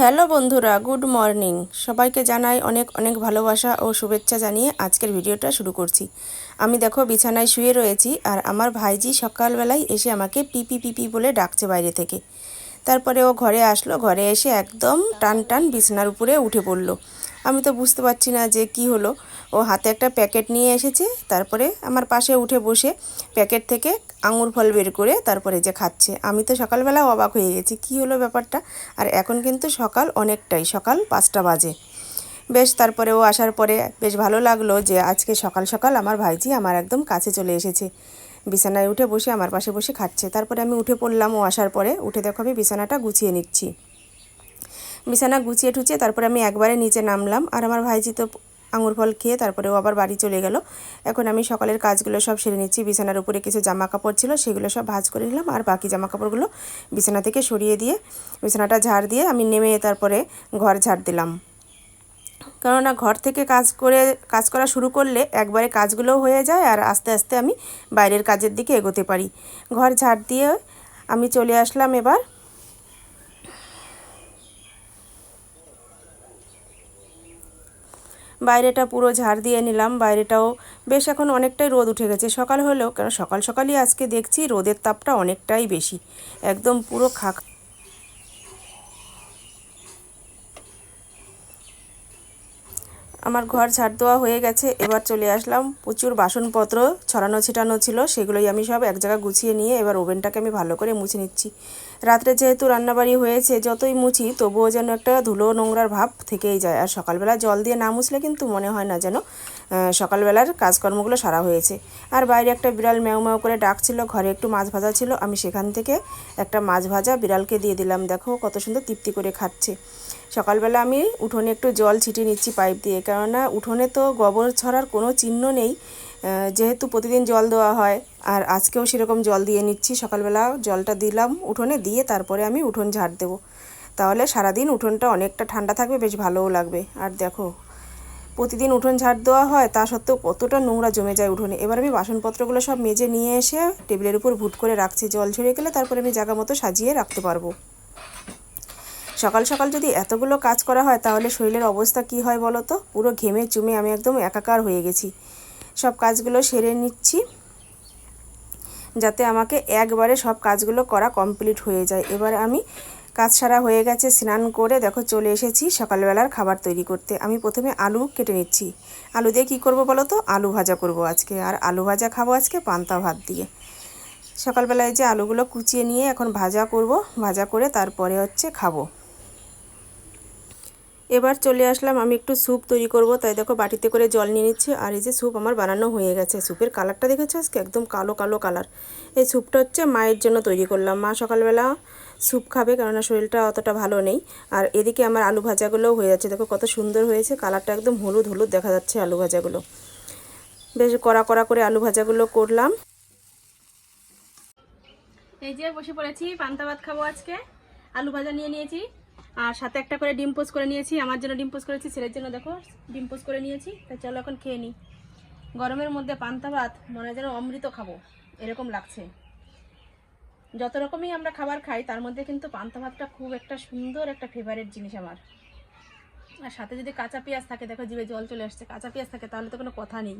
Hello বন্ধুরা, good morning. সবাইকে জানাই অনেক অনেক ভালোবাসা ও শুভেচ্ছা জানিয়ে আজকের ভিডিওটা শুরু করছি। আমি দেখো বিছানায় শুয়ে রয়েছি আর আমার ভাইজি সকালবেলায় এসে আমাকে পিপি পিপি বলে ডাকছে বাইরে থেকে। তারপরে ও ঘরে আসলো, ঘরে এসে একদম টান টান বিছানার উপরে উঠে পড়ল। আমি তো বুঝতে পারছি না যে কি হলো। ও হাতে একটা প্যাকেট নিয়ে এসেছে, তারপরে আমার পাশে উঠে বসে প্যাকেট থেকে আঙুর ফল বের করে তারপরে যে খাচ্ছে। আমি তো সকালবেলা অবাক হয়ে গেছি, কি হলো ব্যাপারটা? আর এখন কিন্তু সকাল অনেকটাই, সকাল পাঁচটা বাজে। বেশ, তারপরে ও আসার পরে বেশ ভালো লাগল যে আজকে সকাল সকাল আমার ভাইজি আমার একদম কাছে চলে এসেছে। বিছানায় উঠে বসে আমার পাশে বসে খাচ্ছে। তারপরে আমি উঠে পড়লাম, ও আসার পরে উঠে দেখো আমি বিছানাটা গুছিয়ে নিচ্ছি। বিছানা গুছিয়ে টুচিয়ে তারপরে আমি একবারে নিচে নামলাম। আর আমার ভাইজি তো আঙুর ফল খেয়ে তারপরে ও আবার বাড়ি চলে গেল। এখন আমি সকালের কাজগুলো সব সেরে নিচ্ছি। বিছানার উপরে কিছু জামা কাপড় ছিল, সেগুলো সব ভাজ করে নিলাম। আর বাকি জামা কাপড়গুলো বিছানা থেকে সরিয়ে দিয়ে, বিছানাটা ঝাড় দিয়ে আমি নেমে তারপরে ঘর ঝাড় দিলাম। কেননা ঘর থেকে কাজ করে, কাজ করা শুরু করলে একবারে কাজগুলোও হয়ে যায় আর আস্তে আস্তে আমি বাইরের কাজের দিকে এগোতে পারি। ঘর ঝাড় দিয়ে আমি চলে আসলাম এবার। বাইরেটা পুরো ঝাড় দিয়ে নিলাম, বাইরেটাও বেশ এখন অনেকটাই রোদ উঠে গেছে। সকাল হলেও কেন সকাল সকালই আজকে দেখছি রোদের তাপটা অনেকটাই বেশি। একদম পুরো খাক আমার ঘর ঝাড় দেওয়া হয়ে গেছে, এবার চলে আসলাম। প্রচুর বাসনপত্র ছড়ানো ছিটানো ছিল, সেগুলোই আমি সব এক জায়গায় গুছিয়ে নিয়ে এবার ওভেনটাকে আমি ভালো করে মুছে নিচ্ছি। রাত্রে যেহেতু রান্নাবাড়ি হয়েছে, যতই মুছি তবুও যেন একটা ধুলো নোংরার ভাব থেকেই যায়। আর সকালবেলা জল দিয়ে না মুছলে কিন্তু মনে হয় না যেন সকালবেলার কাজকর্মগুলো সারা হয়েছে। আর বাইরে একটা বিড়াল ম্যাও ম্যাও করে ডাকছিল, ঘরে একটু মাছ ভাজা ছিল, আমি সেখান থেকে একটা মাছ ভাজা বিড়ালকে দিয়ে দিলাম। দেখো কত সুন্দর তৃপ্তি করে খাচ্ছে। সকালবেলা আমি উঠোনে একটু জল ছিটিয়ে নিচ্ছি পাইপ দিয়ে। কেননা উঠোনে তো গোবর ছড়ার কোনো চিহ্ন নেই যেহেতু প্রতিদিন জল দেওয়া হয়, আর আজকেও সেরকম জল দিয়ে নিচ্ছি। সকালবেলা জলটা দিলাম উঠোনে, দিয়ে তারপরে আমি উঠোন ঝাড় দেবো। তাহলে সারাদিন উঠোনটা অনেকটা ঠান্ডা থাকবে, বেশ ভালোও লাগবে। আর দেখো, প্রতিদিন উঠোন ঝাড় দেওয়া হয়, তা সত্ত্বেও কতটা নোংরা জমে যায় উঠোনে। এবার আমি বাসনপত্রগুলো সব মেজে নিয়ে এসে টেবিলের উপর ভুট করে রাখছি। জল ঝরে গেলে তারপরে আমি জায়গা মতো সাজিয়ে রাখতে পারব। সকাল সকাল যদি এতগুলো কাজ করা হয়, তাহলে শরীরের অবস্থা কি হয় বলো তো? পুরো ঘেমে চুমে আমি একদম একাকার হয়ে গেছি। সব কাজগুলো সেরে নিচ্ছি, যাতে আমাকে একবারে সব কাজগুলো করা কমপ্লিট হয়ে যায়। এবার আমি কাজ সারা হয়ে গেছে, স্নান করে দেখো চলে এসেছি সকালবেলার খাবার তৈরি করতে। আমি প্রথমে আলু কেটে নিচ্ছি। আলু দিয়ে কী করব বলো তো? আলু ভাজা করব আজকে। আর আলু ভাজা খাব আজকে পান্তা ভাত দিয়ে। সকালবেলায় যে আলুগুলো কুচিয়ে নিয়ে এখন ভাজা করব, ভাজা করে তারপরে হচ্ছে খাব। এবার চলে আসলাম, আমি একটু স্যুপ তৈরি করব। তাই দেখো বাটিতে করে জল নিয়ে নিচ্ছি, আর এই যে স্যুপ আমার বানানো হয়ে গেছে। স্যুপের কালারটা দেখেছ আজকে? একদম কালো কালো কালার। এই স্যুপটা হচ্ছে মায়ের জন্য তৈরি করলাম। মা সকালবেলা স্যুপ খাবে, কেননা শরীরটা অতটা ভালো নেই। আর এদিকে আমার আলু ভাজাগুলোও হয়ে যাচ্ছে। দেখো কত সুন্দর হয়েছে, কালারটা একদম হলুদ হলুদ দেখা যাচ্ছে আলু ভাজাগুলো। বেশ কড়া কড়া করে আলু ভাজাগুলো করলাম। এই যে বসে পড়েছি, পান্তা ভাত খাব আজকে। আলু ভাজা নিয়ে নিয়েছি। আর সাথে একটা করে ডিম পোস্ট করে নিয়েছি। আমার জন্য ডিম পোস্ট করেছি, ছেলের জন্য দেখো, ডিম পোস্ট করে নিয়েছি। তা চলো এখন খেয়ে নিই গরমের মধ্যে পান্তা ভাত, মনে যেন অমৃত খাব। এরকম লাগছে। যত রকমই আমরা খাবার খাই, তার মধ্যে কিন্তু পান্তা ভাতটা খুব একটা সুন্দর একটা ফেভারিট জিনিস আমার। আর সাথে যদি কাঁচা পেঁয়াজ থাকে, দেখো জিভে জল চলে আসছে, কাঁচা পেঁয়াজ থাকে, তাহলে তো কোনো কথা নেই।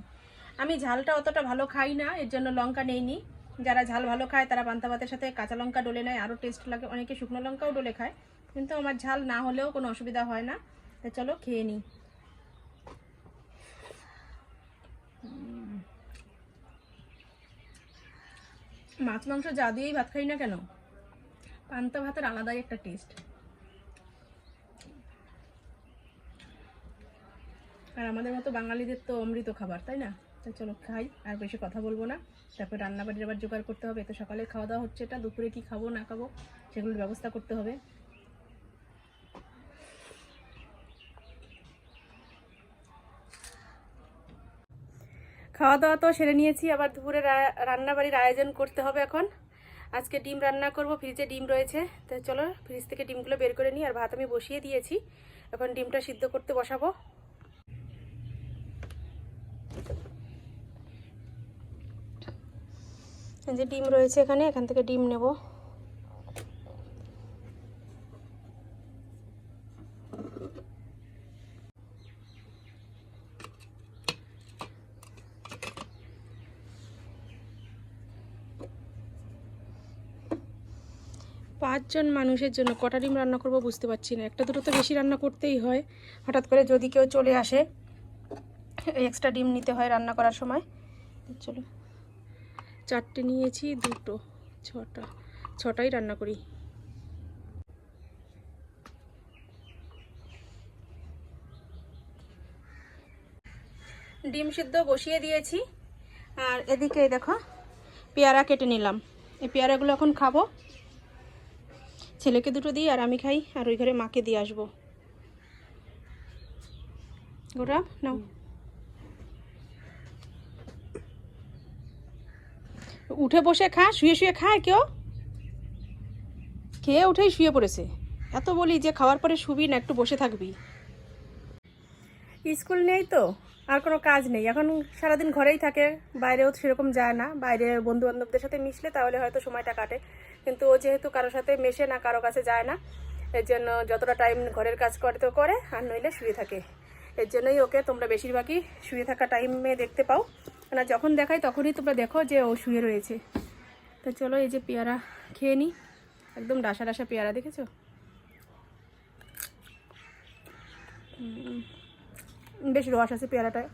আমি ঝালটা অতটা ভালো খাই না, এর জন্য লঙ্কা নেইনি। যারা ঝাল ভালো খায়, তারা পান্তা ভাতের সাথে কাঁচা লঙ্কা ডলে নেয়। আরও টেস্ট লাগে, অনেকে শুকনো লঙ্কাও ডলে খায়। কিন্তু আমার ঝাল না হলেও কোনো অসুবিধা হয় না। তো চলো খেয়ে নিই। মাছ, মাংস যা দিয়েই ভাত খাই না কেন? পান্তা ভাতের আলাদাই একটা টেস্ট আর আমাদের মতো বাঙালিদের তো অমৃত খাবার, তাই না? তো চলো খাই, আর বেশি কথা বলব না। তারপর রান্নাবাড়ির আবার জোগাড় করতে হবে তো সকালে খাওয়া দাওয়া হচ্ছে, এটা দুপুরে কি খাব, না খাব, সেগুলোর ব্যবস্থা করতে হবে। খাওয়া দাওয়া তো সেরে নিয়েছি, আবার দুপুরে রান্নাবাড়ির আয়োজন করতে হবে এখন। আজকে ডিম রান্না করব, ফ্রিজে ডিম রয়েছে। তো চলো, ফ্রিজ থেকে ডিমগুলো বের করে নিই, আর ভাত আমি বসিয়ে দিয়েছি। এখন ডিমটা সিদ্ধ করতে বসাবো। যে ডিম রয়েছে এখানে, এখান থেকে ডিম নেব। পাঁচজন মানুষের জন্য কটা ডিম রান্না করব বুঝতে পারছি না। একটা দুটো তো বেশি রান্না করতেই হয়। হঠাৎ করে যদি কেউ চলে আসে এক্সট্রা ডিম নিতে হয় রান্না করার সময়। চলো। চারটে নিয়েছি, দুটো, ছটা। ছটাই রান্না করি। ডিম সিদ্ধ বসিয়ে দিয়েছি। আর এদিকে দেখো, পেয়ারা কেটে নিলাম। এই পেয়ারাগুলো এখন খাব। ছেলেকে দুটো দিই আর আমি খাই, আর ওই ঘরে মাকে দিয়ে আসব। গোটা, নাও। উঠে বসে খা, শুয়ে শুয়ে খায় কেউ? খেয়ে উঠেই শুয়ে পড়েছে। এত বলি যে খাওয়ার পরে শুবি না, একটু বসে থাকবি। স্কুল নেই তো, আর কোনো কাজ নেই। এখন সারাদিন ঘরেই থাকে, বাইরেও সেরকম যায় না। বাইরে বন্ধু বান্ধবদের সাথে মিশলে তাহলে হয়তো সময়টা কাটে। কিন্তু ও যেহেতু কারোর সাথে মেশে না, কারও কাছে যায় না এর জন্য যতটা টাইম ঘরের কাজ করে তো করে, আর নইলে শুয়ে থাকে। এর জন্যই ওকে তোমরা বেশিরভাগই শুয়ে থাকা টাইমে দেখতে পাও। না যখন দেখাই তখনই তোমরা দেখো যে ও শুয়ে রয়েছে। তো চলো এই যে পেয়ারা খেয়ে নিই একদম ডাসা ডাসা পেয়ারা, দেখেছ? বেশ রস আছে পেয়ারাটায়।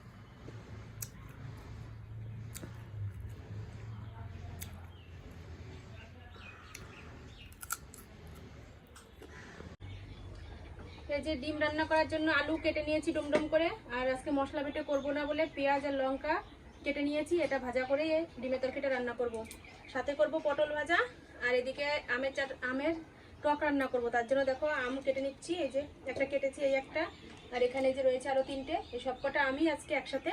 যে ডিম রান্না করার জন্য আলু কেটে নিয়েছি ডুমডুম করে, আর আজকে মশলা বেটে করব না বলে পেঁয়াজ আর লঙ্কা কেটে নিয়েছি, এটা ভাজা করে ডিমের তরকারিটা রান্না করব। সাথে করব পটল ভাজা, আর এদিকে আমের চাট আমের টক রান্না করব। তার জন্য দেখো আম কেটে নিচ্ছি, এই যে একটা কেটেছি, এই একটা। আর এখানে যে রয়েছে আরও তিনটে, এই সব কটা আমি আজকে একসাথে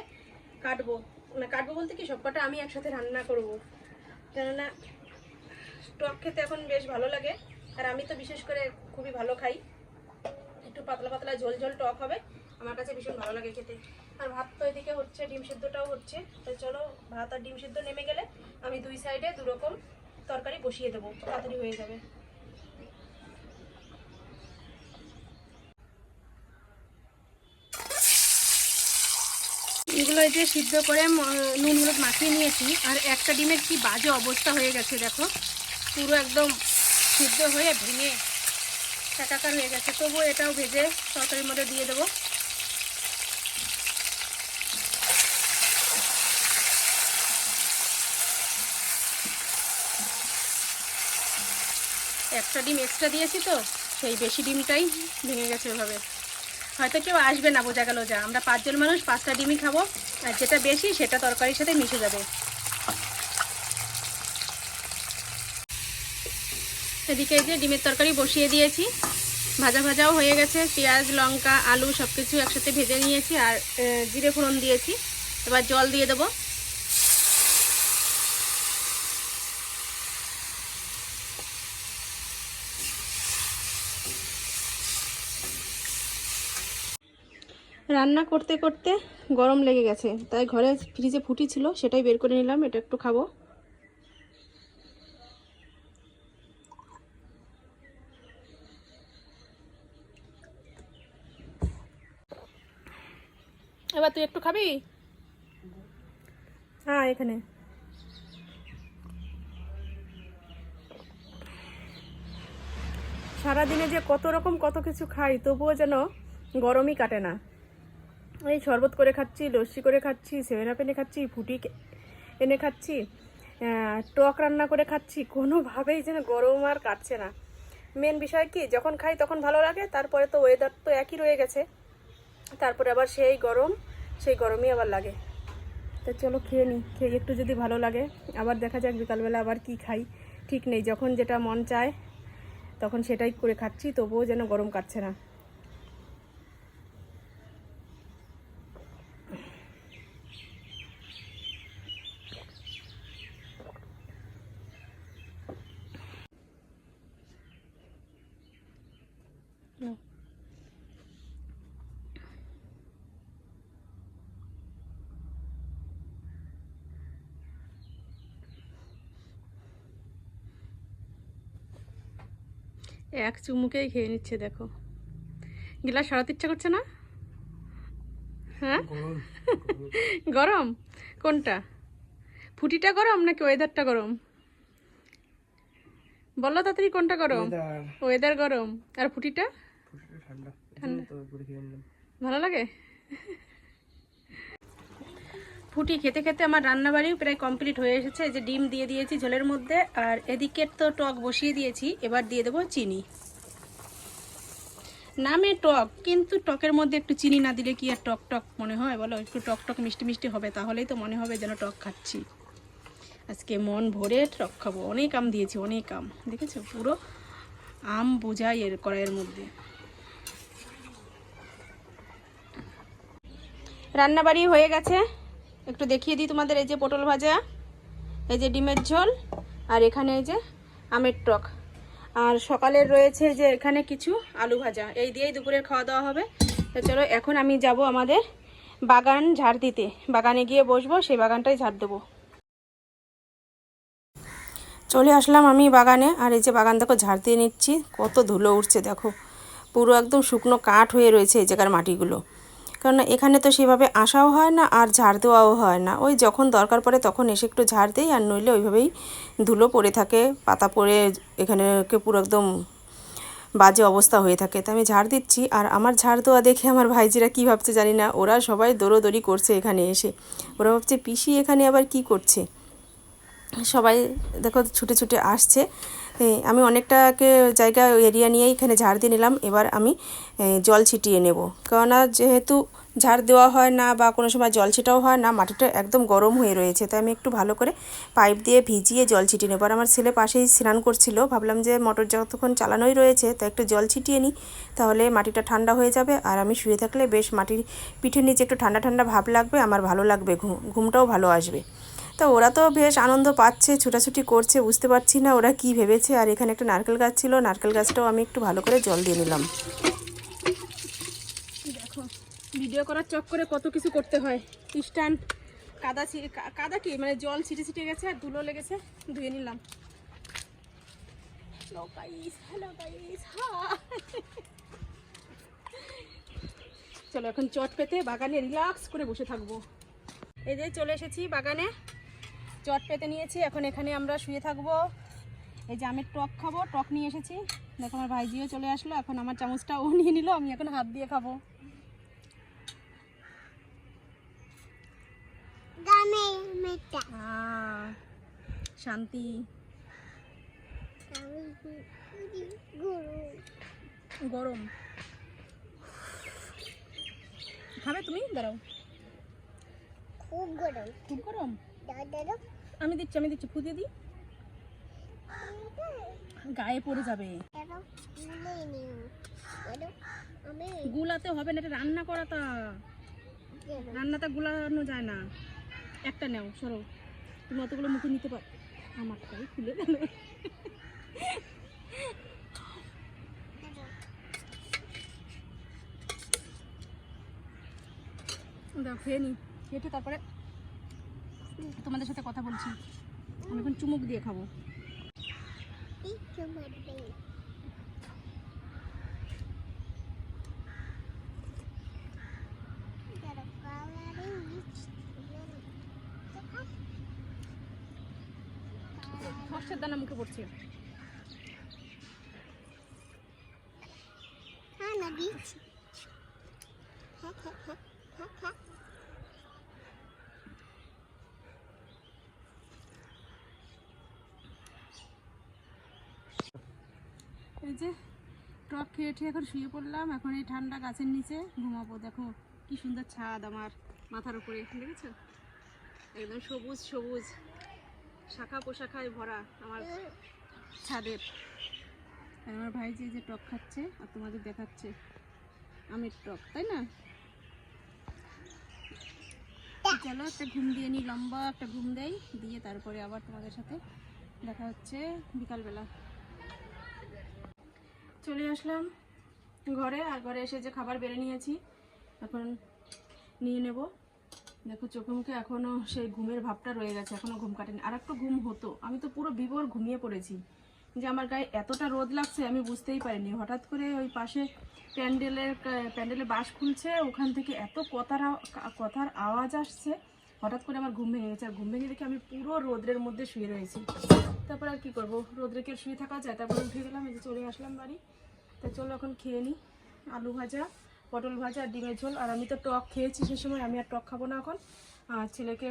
কাটবো। মানে কাটবো বলতে কি, সবকটা আমি একসাথে রান্না করব। কেননা টক খেতে এখন বেশ ভালো লাগে, আর আমি তো বিশেষ করে খুবই ভালো খাই। একটু পাতলা পাতলা ঝোল ঝোল টক হবে। আমার কাছে ভীষণ ভালো লাগে খেতে। আর ভাত তো এদিকে হচ্ছে, ডিম সিদ্ধটাও হচ্ছে। তো চলো, ভাত আর ডিম সিদ্ধ নেমে গেলে আমি দুই সাইডে দু রকম তরকারি বসিয়ে দেবো। তাড়াতাড়ি হয়ে যাবে। এগুলো যে সিদ্ধ করে ম- নুন হলুদ মাখিয়ে নিয়েছি। আর একটা ডিমের কি বাজে অবস্থা হয়ে গেছে, দেখো। পুরো একদম সিদ্ধ হয়ে ভেঙে একাকার হয়ে গেছে। তবুও এটাও ভেজে তরকারির মধ্যে দিয়ে দেবো। একটা ডিম এক্সট্রা দিয়েছি তো, সেই বেশি ডিমটাই ভেঙে গেছে ওভাবে। হয়তো কেউ আসবে না, বোঝা গেল যা। আমরা পাঁচজন মানুষ পাঁচটা ডিমই খাব, আর যেটা বেশি সেটা তরকারির সাথে মিশে যাবে। এদিকে এই যে ডিমের তরকারি বসিয়ে দিয়েছি। ভাজা ভাজাও হয়ে গেছে। পেঁয়াজ, লঙ্কা, আলু সব কিছু একসাথে ভেজে নিয়েছি আর জিরে ফোড়ন দিয়েছি। এবার জল দিয়ে দেবো। রান্না করতে করতে গরম লেগে গেছে। তাই ঘরে ফ্রিজে ফুটি ছিল, সেটাই বের করে নিলাম। এটা একটু খাব। এবার তুই একটু খাবি? হ্যাঁ এখানে। সারাদিনে যে কত রকম কত কিছু খাই, তবুও যেন গরমই কাটে না। এই শরবত করে খাচ্ছি, লস্যি করে খাচ্ছি, সেভেন আপ এনে খাচ্ছি, ফুটি এনে খাচ্ছি টক রান্না করে খাচ্ছি, কোনোভাবেই যেন গরম আর কাটছে না। মেন বিষয় কি, যখন খাই তখন ভালো লাগে, তারপরে তো ওয়েদার তো একই রয়ে গেছে। তারপরে আবার সেই গরম সেই গরমই আবার লাগে। তো চলো খেয়ে নিই খেয়ে একটু যদি ভালো লাগে। আবার দেখা যাক বিকালবেলা আবার কি খাই। ঠিক নেই, যখন যেটা মন চায়, তখন সেটাই করে খাচ্ছি, তবুও যেন গরম কাটছে না নাও। এক চুমুকেই খেয়ে নিচ্ছে দেখো। গিলাস সরাতে ইচ্ছা করছে না? হ্যাঁ? গরম। কোনটা? ফুটিটা গরম নাকি ওয়েদারটা গরম? বলো তাড়াতাড়ি কোনটা গরম? ওয়েদার। গরম। আর ফুটিটা? ঠান্ডা। ভালো লাগে? ফুটি খেতে খেতে আমার রান্নাবাড়িও প্রায় কমপ্লিট হয়ে এসেছে। এই যে ডিম দিয়ে দিয়েছি ঝোলের মধ্যে, আর এদিকে তো টক বসিয়ে দিয়েছি, এবার দিয়ে দেবো চিনি। নামে টক, কিন্তু টকের মধ্যে একটু চিনি না দিলে কি আর টক টক মনে হয়? বলো, একটু টক টক মিষ্টি মিষ্টি হবে, তাহলেই তো মনে হবে যেন টক খাচ্ছি। আজকে মন ভরে টক খাব। অনেক আম দিয়েছি, অনেক আম। দেখেছ? পুরো আম বোঝাই এর কড়াইয়ের মধ্যে। রান্নাবাড়ি হয়ে গেছে। একটু দেখিয়ে দিই তোমাদের, এই যে পটল ভাজা, এই যে ডিমের ঝোল, আর এখানে এই যে আমের টক। আর সকালের রয়েছে যে এখানে কিছু আলু ভাজা, এই দিয়েই দুপুরের খাওয়া দাওয়া হবে। তো চলো, এখন আমি যাব আমাদের বাগান ঝাড় দিতে। বাগানে গিয়ে বসবো, সেই বাগানটাই ঝাড় দেবো। চলে আসলাম আমি বাগানে, আর এই যে বাগান দেখো ঝাড় দিয়ে নিচ্ছি, কত ধুলো উঠছে দেখো। পুরো একদম শুকনো কাঠ হয়ে রয়েছে এই জায়গার মাটিগুলো। কারণ এখানে তো সেভাবে আসাও হয় না আর ঝাড় দেওয়াও হয় না। ওই যখন দরকার পড়ে তখন এসে একটু ঝাড় দেই আর নইলে ওইভাবেই ধুলো পড়ে থাকে, পাতা পড়ে এখানে পুরো একদম বাজে অবস্থা হয়ে থাকে। তো আমি ঝাড় দিচ্ছি আর আমার ঝাড় দেওয়া দেখে আমার ভাইজিরা কী ভাবছে জানি না, ওরা সবাই দৌড়োদৌড়ি করছে এখানে এসে। ওরা ভাবছে, পিসি এখানে আবার কি করছে? সবাই দেখো ছুটে ছুটে আসছে। আমি অনেকটাকে জায়গা এরিয়া নিয়ে এখানে ঝাড় দিয়ে নিলাম। এবার আমি জল ছিটিয়ে নেব। কেননা যেহেতু ঝাড় দেওয়া হয় না বা কোনো সময় জল ছিটাও হয় না, মাটিটা একদম গরম হয়ে রয়েছে। তাই আমি একটু ভালো করে পাইপ দিয়ে ভিজিয়ে জল ছিটিয়ে নেব। আর আমার ছেলে পাশেই স্নান করছিল। ভাবলাম যে মোটর যতক্ষণ চালানোই রয়েছে, তো একটু জল ছিটিয়ে নিই। তাহলে মাটিটা ঠান্ডা হয়ে যাবে। আর আমি শুয়ে থাকলে বেশ মাটির পিঠের নিচে একটু ঠান্ডা ঠান্ডা ভাব লাগবে, আমার ভালো লাগবে, ঘুম, ঘুমটাও ভালো আসবে। তো ওরা তো বেশ আনন্দ পাচ্ছে, ছুটাছুটি করছে, বুঝতে পারছি না ওরা কি ভেবেছে। আর এখানে একটা নারকেল গাছ ছিল, নারকেল গাছটাও আমি একটু ভালো করে জল দিয়ে নিলাম। দেখো ভিডিও করার চক্করে কত কিছু করতে হয়। স্ট্যান্ড, কাদা কাদা কি? মানে জল ছিটে ছিটে গেছে আর ধুলো লেগেছে, ধুয়ে নিলাম। চলো এখন চট পেতে বাগানে রিল্যাক্স করে বসে থাকব। এই যে চলে এসেছি বাগানে। চট পেতে নিয়েছি। এখন এখানে আমরা শুয়ে থাকব। এই যে আমি টক খাব টক নিয়ে এসেছি। দেখো আমার ভাইজিও চলে আসলো। এখন আমার চামচটা ও নিয়ে নিল। আমি এখন হাত দিয়ে খাব। শান্তি। গরম। খাবে তুমি? দাঁড়াও। খুব গরম। খুব গরম? আমি দিচ্ছি আমি দিচ্ছি ফুদিয়ে দিই। গায়ে পড়ে যাবে। গুলাতে হবে না, এটা রান্না করাটা। রান্নাটা গুলানো যায় না। একটা নেও, সরো। তুমি অতগুলো মুখে নিতে পার আমারটাই খুলে গেল। দাও, খেয়ে নি। খেয়ে তারপরে তোমাদের সাথে কথা বলছি। আমি এখন চুমুক দিয়ে খাব। দানা মুখে পড়ছে। হ্যাঁ না দিচ্ছি হ্যাঁ হ্যাঁ হ্যাঁ হ্যাঁ হ্যাঁ এই যে টক খেয়ে খেয়ে এখন শুয়ে পড়লাম। এখন এই ঠান্ডা গাছের নিচে ঘুমাবো। দেখো কি সুন্দর ছাদ আমার মাথার উপরে, দেখেছ? একদম সবুজ সবুজ, শাখা পোশাখায় ভরা আমার ছাদের। আমার ভাই যে যে টক খাচ্ছে আর তোমাদের দেখাচ্ছে আমের টক, তাই না? চলো একটা ঘুম দিয়ে নিই, লম্বা একটা ঘুম দেই, দিয়ে তারপরে আবার তোমাদের সাথে দেখা হচ্ছে বিকালবেলা। চলে আসলাম ঘরে, আর ঘরে এসে যে খাবার বেড়ে নিয়েছি, এখন নিয়ে নেব। দেখো চোখে মুখে এখনও সেই ঘুমের ভাবটা রয়ে গেছে এখনও ঘুম কাটেনি। আর একটু ঘুম হতো। আমি তো পুরো বিভোর ঘুমিয়ে পড়েছি। যে আমার গায়ে এতটা রোদ লাগছে, আমি বুঝতেই পারিনি। হঠাৎ করে ওই পাশে প্যান্ডেলের প্যান্ডেলের বাস খুলছে, ওখান থেকে এত কথার কথার আওয়াজ আসছে। হঠাৎ করে আমার ঘুম ভেঙে গেছে। আর ঘুম ভেঙে দেখে আমি পুরো রোদ্রের মধ্যে শুয়ে রয়েছি। তারপর আর কী করব? রোদ্রে কি শুয়ে থাকা যায়? তারপর উঠে গেলাম, এই যে চলে আসলাম বাড়ি। তা চলো এখন খেয়ে নিই আলু ভাজা, পটল ভাজা, আর ডিমের ঝোল। আর আমি তো টক খেয়েছি সে সময়, আমি আর টক খাব না এখন। আর ছেলেকে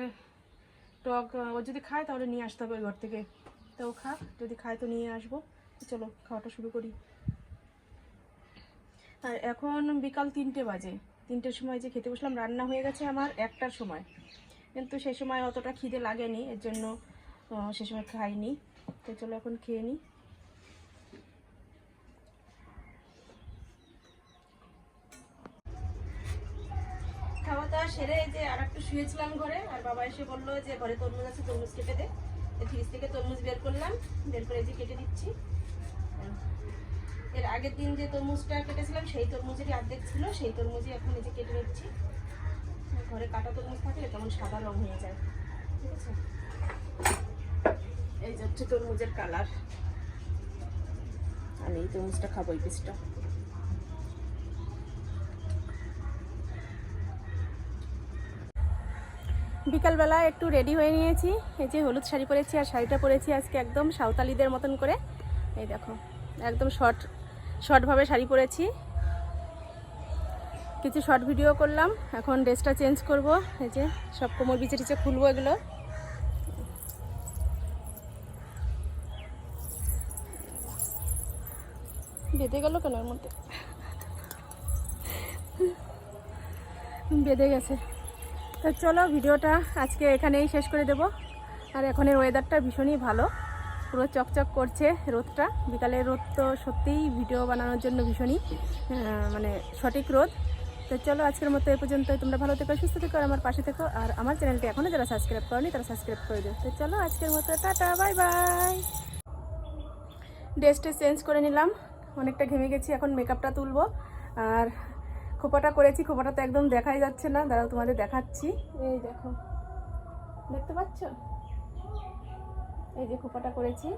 টক ও যদি খায় তাহলে নিয়ে আসতে হবে ঘর থেকে। তো ও খাক যদি খায় তো নিয়ে আসব। চলো, খাওয়াটা শুরু করি। আর এখন বিকাল তিনটে বাজে। তিনটের সময় যে খেতে বসলাম, রান্না হয়ে গেছে আমার একটার সময়। কিন্তু সেই সময় অতটা খিদে লাগেনি, এর জন্য সে সময় খাইনি। তো চলো এখন খেয়ে নিই খাওয়া দাওয়া সেরে যে আর একটু শুয়েছিলাম ঘরে, আর বাবা এসে বলল যে ঘরে তরমুজ আছে, তরমুজ কেটে দে। ফ্রিজ থেকে তরমুজ বের করলাম, বের করে যে কেটে দিচ্ছি। এর আগের দিন যে তরমুজটা কেটেছিলাম, সেই তরমুজেরই অর্ধেক ছিল, সেই তরমুজই এখন এই যে কেটে নিচ্ছি। ঘরে কাটা তরমুজ থাকলে কেমন সাদা রং হয়ে যায়। ঠিক আছে? এই যে হচ্ছে তরমুজের কালার। আমি এই তরমুজটা খাব এই পিসটা বিকালবেলা একটু রেডি হয়ে নিয়েছি। এই যে হলুদ শাড়ি পরেছি আর শাড়িটা পরেছি আজকে একদম সাঁওতালিদের মতন করে। এই দেখো, একদম শর্ট শর্টভাবে শাড়ি পরেছি। কিছু শর্ট ভিডিও করলাম। এখন ড্রেসটা চেঞ্জ করব। এই যে সব কোমর বিচে টিচে খুলবো এগুলো। বেঁধে গেল কেন মধ্যে? বেঁধে গেছে। তো চলো ভিডিওটা আজকে এখানেই শেষ করে দেব। আর এখনের ওয়েদারটা ভীষণই ভালো। পুরো চকচক করছে রোদটা। বিকালের রোদ তো সত্যিই ভিডিও বানানোর জন্য ভীষণই মানে সঠিক রোদ। তো চলো আজকের মতো এ পর্যন্ত তোমরা ভালো থেকো, সুস্থ থেকো আমার পাশে থেকো। আর আমার চ্যানেলটি এখনও যারা সাবস্ক্রাইব করনি, তারা সাবস্ক্রাইব করে দিও। তো চলো আজকের মতো, টাটা বাই বাই ড্রেসটা চেঞ্জ করে নিলাম। অনেকটা ঘেমে গেছি, এখন মেকআপটা তুলবো। আর খোপাটা করেছি, খোপাটা তো একদম দেখাই যাচ্ছে না। দাঁড়াও, তোমাদের দেখাচ্ছি। এই দেখো। দেখতে পাচ্ছ? এই যে খোপাটা করেছি।